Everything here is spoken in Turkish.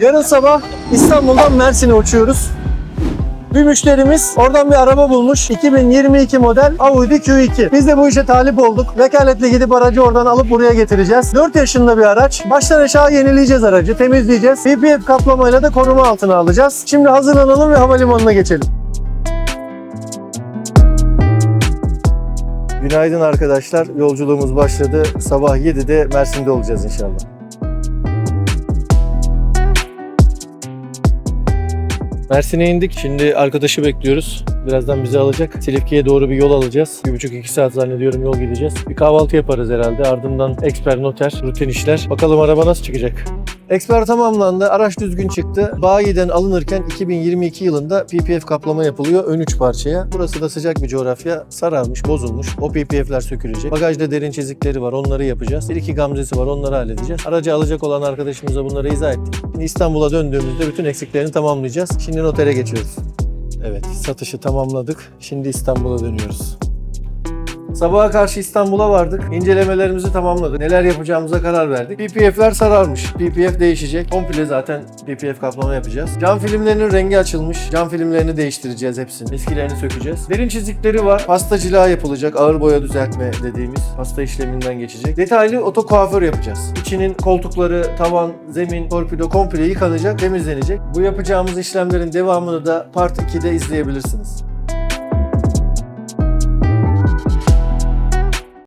Yarın sabah İstanbul'dan Mersin'e uçuyoruz. Bir müşterimiz oradan bir araba bulmuş. 2022 model Audi Q2. Biz de bu işe talip olduk. Vekaletle gidip aracı oradan alıp buraya getireceğiz. 4 yaşında bir araç. Baştan aşağı yenileyeceğiz aracı. Temizleyeceğiz. PPF kaplamayla da koruma altına alacağız. Şimdi hazırlanalım ve havalimanına geçelim. Günaydın arkadaşlar. Yolculuğumuz başladı. Sabah 7'de Mersin'de olacağız inşallah. Mersin'e indik. Şimdi arkadaşı bekliyoruz. Birazdan bizi alacak. Silifke'ye doğru bir yol alacağız. 1,5-2 saat zannediyorum yol gideceğiz. Bir kahvaltı yaparız herhalde. Ardından eksper noter, rutin işler. Bakalım araba nasıl çıkacak. Eksper tamamlandı. Araç düzgün çıktı. Bayiden alınırken 2022 yılında PPF kaplama yapılıyor ön üç parçaya. Burası da sıcak bir coğrafya. Sararmış, bozulmuş. O PPF'ler sökülecek. Bagajda derin çizikleri var. Onları yapacağız. Bir iki gamzesi var. Onları halledeceğiz. Aracı alacak olan arkadaşımıza bunları izah ettik. Şimdi İstanbul'a döndüğümüzde bütün eksiklerini tamamlayacağız. Şimdi notere geçiyoruz. Evet, satışı tamamladık. Şimdi İstanbul'a dönüyoruz. Sabaha karşı İstanbul'a vardık. İncelemelerimizi tamamladık. Neler yapacağımıza karar verdik. PPF'ler sararmış. PPF değişecek. Komple zaten PPF kaplama yapacağız. Cam filmlerinin rengi açılmış. Cam filmlerini değiştireceğiz hepsini. Eskilerini sökeceğiz. Derin çizikleri var. Pasta cila yapılacak. Ağır boya düzeltme dediğimiz pasta işleminden geçecek. Detaylı oto kuaför yapacağız. İçinin koltukları, tavan, zemin, torpido komple yıkanacak, temizlenecek. Bu yapacağımız işlemlerin devamını da Part 2'de izleyebilirsiniz.